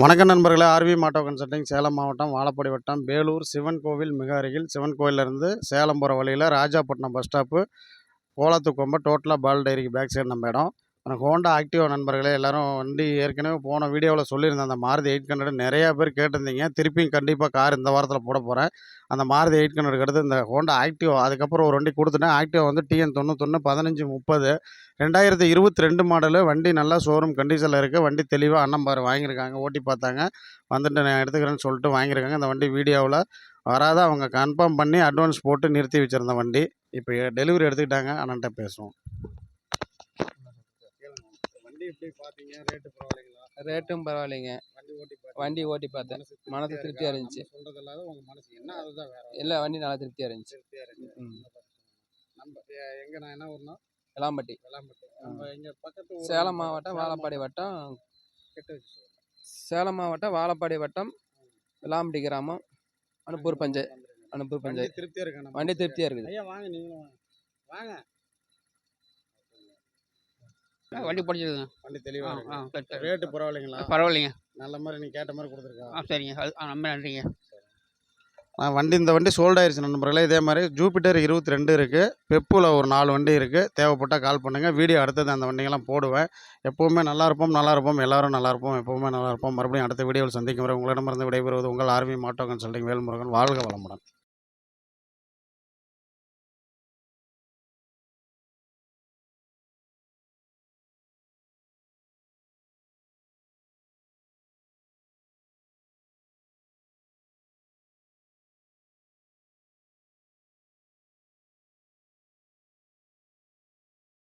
வணக்கம் நண்பர்களே ஆர்வி மாட்டோ கன்சல்டிங் சேலம் மாவட்டம் வாழப்பாடி வட்டம் வேலூர் சிவன் கோவில் மிக அருகில். சிவன் கோவிலேருந்து சேலம் போகிற வழியில் ராஜாப்பட்டினம் பஸ் ஸ்டாப்பு கோலத்துக்கொம்பை டோட்டலாக பால் டைரிக்கு பேக் சைடு நம்ம இடம். எனக்கு ஹோண்டா ஆக்டிவா நண்பர்களே எல்லாரும் வண்டி ஏற்கனவே போன வீடியோவில் சொல்லியிருந்தேன். அந்த மாருதி எயிட் ஹண்ட்ரட் நிறையா பேர் கேட்டிருந்தீங்க. திருப்பியும் கண்டிப்பாக கார் இந்த வாரத்தில் போட போகிறேன் அந்த மாருதி எயிட் ஹண்ட்ரட் அடுத்து இந்த ஹோண்டா ஆக்டிவா அதுக்கப்புறம் ஒரு வண்டி கொடுத்துட்டேன். ஆக்டிவா வந்து டிஎன் தொண்ணூத்தொன்று பதினஞ்சு முப்பது. ரெண்டாயிரத்தி இருபத்தி ரெண்டு மாடலு. வண்டி நல்லா ஷோரூம் கண்டிஷனில் இருக்குது வண்டி தெளிவாக அண்ணன் பாரு வாங்கியிருக்காங்க. ஓட்டி பார்த்தாங்க. வந்துட்டு நான் எடுத்துக்கிறேன்னு சொல்லிட்டு வாங்கியிருக்காங்க. அந்த வண்டி வீடியோவில் வராத? அவங்க கன்ஃபார்ம் பண்ணி அட்வான்ஸ் போட்டு நிறுத்தி வச்சுருந்த வண்டி. இப்போ டெலிவரி எடுத்துக்கிட்டாங்க. அண்ணன்ட்ட பேசுவோம். எப்படி பார்த்தீங்க ரேட்டு பரவாயில்லைங்களா? ரேட்டும் பரவாயில்லைங்க. வண்டி ஓட்டி வண்டி ஓட்டி பார்த்தேன். மனசு திருப்தியாக இருந்துச்சு. சொல்கிறது இல்லாத உங்கள் மனசு என்ன? அதுதான் வேற வண்டி நல்லா திருப்தியாக இருந்துச்சு. திருப்தியாக. நம்ம எங்க நான் என்ன ஊர்னா? வெள்ளாம்பட்டி நம்ம இங்க பக்கத்து ஊர் சேலம் மாவட்டம் வாழப்பாடி வட்டம். சேலம் மாவட்டம் வாழப்பாடி வட்டம் எலாம்பட்டி கிராமம் அனுப்பூர் பஞ்சாயத்து அனுப்பூர் பஞ்சாயத்து இருக்கா? வண்டி திருப்தியாக இருக்குது. ஐயா வாங்க நீங்களும் வாங்க. வாங்க. வண்டி பிடிச்சிருக்குங்க வண்டி தெளிவா ஆ இருக்கு. ஆ சரி, சரி. ரேட்டு பரவாயில்லைங்களா? பரவாயில்லைங்க. நல்ல மாதிரி நீ கேட்ட மாதிரி கொடுத்துருக்கா? ஆ சரிங்க. அது- ஆ ரொம்ப நன்றிங்க. ஆ, வண்டி இந்த வண்டி சோல்ட் ஆயிருச்சு நண்பர்களே. இதே மாதிரி ஜூபிட்டர் இருபத்தி ரெண்டு இருக்குது பெப்பில் ஒரு நாலு வண்டி இருக்குது தேவைப்பட்டால் கால் பண்ணுங்கள் வீடியோ அடுத்தது அந்த வண்டிங்கெல்லாம் போடுவேன். எப்போவுமே நல்லா இருப்போம் நல்லா இருப்போம். எல்லாரும் நல்லா இருப்போம். எப்போவுமே நல்லா இருப்போம். மறுபடியும் அடுத்த வீடியோவில் சந்திக்கும் வரை உங்களிடமிருந்து விடைபெறுவது உங்கள் ஆர்வி மாட்டோ கன்சல்டிங் வேல்முருகன். வாழ்க வளமுடன்.